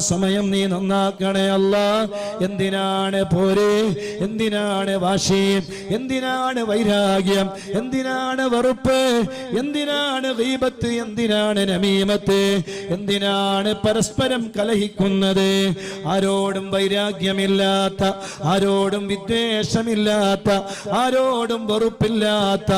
സമയം നീ നന്നാക്കണേ അല്ല. എന്തിനാണ് പോര്? എന്തിനാണ് വാശി? എന്തിനാണ് വൈരാഗ്യം? എന്തിനാണ് വെറുപ്പ്? എന്തിനാണ് ദീപത്ത്? എന്തിനാണ് നമീമത്ത്? എന്തിനാണ് പരസ്പരം കലഹിക്കുന്നത്? ആരോടും വൈരാഗ്യമില്ലാത്ത ആരോടും വിദ്വേഷമില്ലാത്ത ആരോടും വെറുപ്പില്ലാത്ത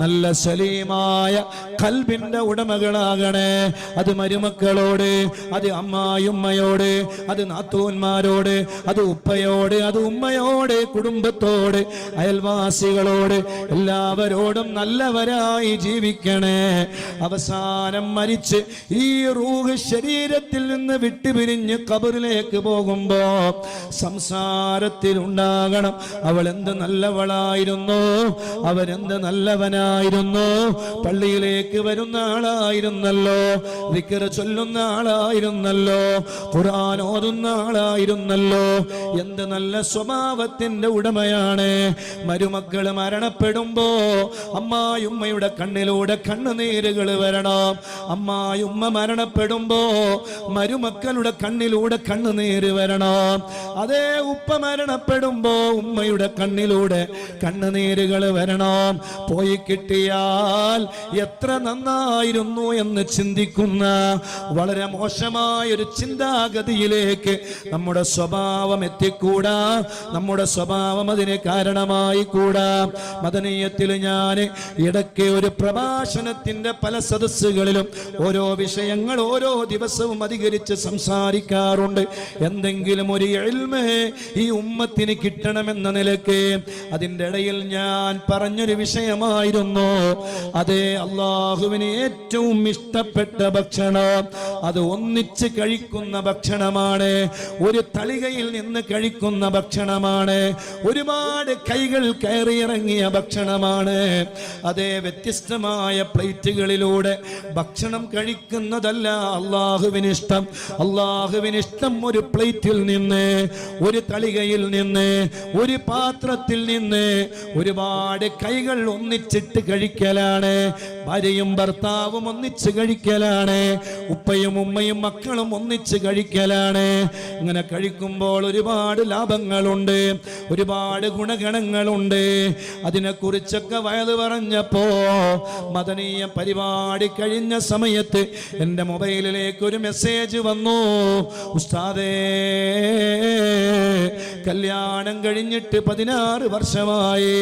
നല്ല സലീമായ കൽബിന്റെ ഉടമകളാകണേ. അത് മരുമക്കളോട് അത് അമ്മായുമ്മയോട് അത് നാത്തൂന്മാരോട് അത് ഉപ്പയോട് അത് ഉമ്മയോട് കുടുംബത്തോട് അയൽവാസികളോട് എല്ലാവരോടും നല്ലവരായി ജീവിക്കണേ. അവസാനം മരിച്ച് ഈ റൂഹ് ശരീരത്തിൽ നിന്ന് വിട്ടുപിരിഞ്ഞ് കബറിലേക്ക് പോകുമ്പോ സംസാരത്തിലുണ്ടാകണം. അവൾ എന്ത് നല്ലവളായിരുന്നു? അവരെന്ത് നല്ലവനായിരുന്നു. പള്ളിയിലേക്ക് വരുന്ന ആളായിരുന്നല്ലോ. വിക്കറ് ചൊല്ലുന്ന ആളായിരുന്നല്ലോ. ഖുർആൻ ഓതുന്ന ആളായിരുന്നല്ലോ. എന്ത് നല്ല സ്വഭാവത്തിന്റെ ഉടമയാണ്. മരുമക്കൾ മരണപ്പെടുമ്പോ അമ്മായുമ്മയുടെ കണ്ണിലൂടെ കണ്ണുനീരുകൾ വരണം. അമ്മായുമ്മ മരണപ്പെടുമ്പോ മരുമക്കളുടെ കണ്ണിലൂടെ കണ്ണുനീര് വരണം. അതേ ഉപ്പ മരണപ്പെടുമ്പോ ഉമ്മയുടെ കണ്ണിലൂടെ കണ്ണുനീരുകൾ വരണം. പോയി കിട്ടിയാൽ എത്ര നന്നായിരുന്നു എന്ന് ചിന്തിക്കുന്ന വളരെ മോശമായ ഒരു ചിന്താഗതിയിലേക്ക് നമ്മുടെ സ്വഭാവം എത്തിക്കൂടാ. നമ്മുടെ സ്വഭാവം അതിന് കാരണമായി കൂടാ മദനീയത്തിൽ ഞാൻ ഇടയ്ക്ക് ഒരു പ്രഭാഷണത്തിന്റെ പല സദസ്സുകളിലും ഓരോ വിഷയങ്ങൾ ഓരോ ദിവസവും അധികരിച്ച് സംസാരിക്കാറുണ്ട്. എന്തെങ്കിലും ഒരു എൽമേ ഈ ഉമ്മത്തിന് കിട്ടണമെന്ന നിലയ്ക്ക് അതിന്റെ ഇടയിൽ ഞാൻ പറഞ്ഞൊരു വിഷയമായിരുന്നു അതേ അള്ളാഹുവിന് ഏറ്റവും ഇഷ്ടപ്പെട്ട ഭക്ഷണം അത് ഒന്നിച്ച് കഴിക്കുന്ന ഭക്ഷണമാണ് ഒരു തളികയിൽ നിന്ന് കഴിക്കുന്ന ഭക്ഷണമാണ് ഒരുപാട് കൈകൾ കയറിയിറങ്ങിയ ഭക്ഷണമാണ്. അതേ വ്യത്യസ്തമായ പ്ലേറ്റുകളിലൂടെ ഭക്ഷണം കഴിക്കുന്നതല്ല അള്ളാഹുവിന് ഇഷ്ടം. അള്ളാഹുവിന് ഇഷ്ടം ഒരു പ്ലേറ്റിൽ നിന്ന് ഒരു തളികയിൽ നിന്ന് ഒരു പാത്രത്തിൽ നിന്ന് ഒരുപാട് കൈകൾ ഒന്നിച്ചിട്ട് കഴിക്കലാണ്. ഭാര്യയും ഭർത്താവും ഒന്നിച്ച് കഴിക്കലാണ്. ഉപ്പയും ഉമ്മയും മക്കളും ഒന്നിച്ച് കഴിക്കലാണ്. ഇങ്ങനെ കഴിക്കുമ്പോൾ ഒരുപാട് ലാഭങ്ങളുണ്ട്. ഒരുപാട് ഗുണഗണങ്ങളുണ്ട്. അതിനെക്കുറിച്ചൊക്കെ വയത് പറഞ്ഞപ്പോ മദനീയ പരിപാടി കഴിഞ്ഞ സമയത്ത് എന്റെ മൊബൈലിലേക്ക് ഒരു മെസ്സേജ് വന്നു. ഉസ്താദേ കല്യാണം കഴിഞ്ഞിട്ട് പതിനാറ് വർഷമായി.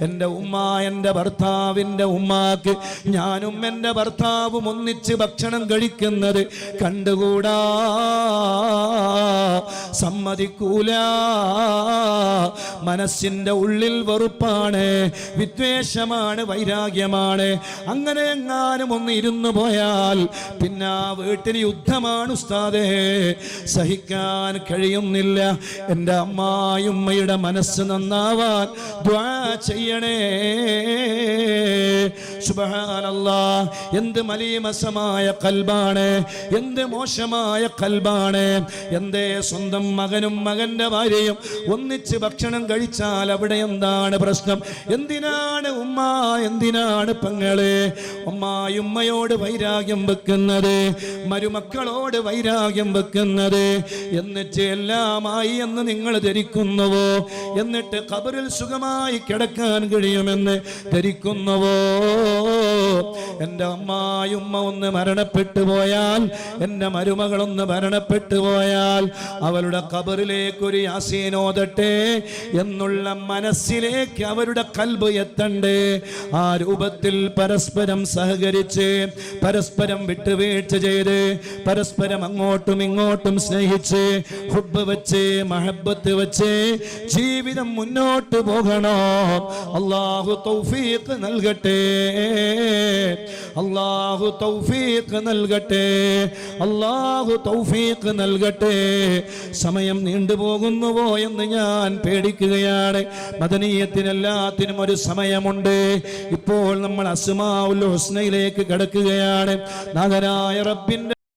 എന്റെ ഉമ്മ എന്റെ ഭർത്താവിന്റെ ഉമ്മാക്ക് ഞാനും എന്റെ ഭർത്താവും ഒന്നിച്ച് ഭക്ഷണം കഴിക്കുന്നത് കണ്ടുകൂടാ? സമ്മതിക്കൂല? മനസ്സിന്റെ ഉള്ളിൽ വെറുപ്പാണ് വിദ്വേഷമാണ് വൈരാഗ്യമാണ്. അങ്ങനെ എങ്ങാനും ഒന്ന് ഇരുന്നു പോയാൽ പിന്നെ ആ വീട്ടിൽ യുദ്ധമാണ് ഉസ്താദേ. സഹിക്കാൻ കഴിയുന്നില്ല. എന്റെ അമ്മായുമ്മയുടെ മനസ്സ് നന്നാവാൻ ദ്വാ ചെയ്യണേ. സുബ്ഹാനല്ലാ. എന്ത് മലീമസമായ കൽബാണ് എന്ത് മോശമായ കൽബാണ്. എന്തേ സ്വന്തം മകനും മകന്റെ ഭാര്യയും ഒന്നിച്ച് ഭക്ഷണം കഴിച്ചാൽ അവിടെ എന്താണ് പ്രശ്നം? എന്തിനാണ് ഉമ്മ എന്തിനാണ് പെങ്ങൾ? ഉമ്മായുമ്മയോട് വൈരാഗ്യം വെക്കുന്നത് മരുമക്കളോട് വൈരാഗ്യം വെക്കുന്നത്. എന്നിട്ട് എല്ലാമായി എന്ന് നിങ്ങൾ ധരിക്കുന്നുവോ? എന്നിട്ട് കബറിൽ സുഖമായി കിടക്കാൻ കഴിയുമെന്ന് ധരിക്കുന്നുവോ? എന്റെ അമ്മായുമ്മ ഒന്ന് മരണപ്പെട്ടു പോയാൽ എന്റെ മരുമകളൊന്ന് മരണപ്പെട്ടു പോയാൽ അവളുടെ കബറിലേക്കൊരു ഒരു യാസീനോദട്ടെ എന്നുള്ള മനസ്സിലേക്ക് അവരുടെ കൽബ് എത്തണ്ടേ? ആ രൂപത്തിൽ പരസ്പരം സഹകരിച്ച് പരസ്പരം വിട്ടുവീഴ്ച ചെയ്ത് പരസ്പരം അങ്ങോട്ടും ഇങ്ങോട്ടും സ്നേഹിച്ച് ഹുബ് വെച്ച് മഹബത്ത് വെച്ച് ജീവിതം മുന്നോട്ട് പോകണോ? അള്ളാഹു തൗഫീഖ് നൽകട്ടെ. അള്ളാഹു തൗഫീഖ് നൽകട്ടെ. അള്ളാഹു തൗഫീഖ് നൽകട്ടെ. സമയം നീണ്ടുപോകുന്നുവോ എന്ന് ഞാൻ പേടിക്കുകയാണ്. മദനീയത്തിനെല്ലാത്തിനും ഒരു സമയമുണ്ട്. ഇപ്പോൾ നമ്മൾ അസ്മാഉൽ ഹുസ്നയിലേക്ക് കടക്കുകയാണ്. നാഗരായ റബ്ബിന്റെ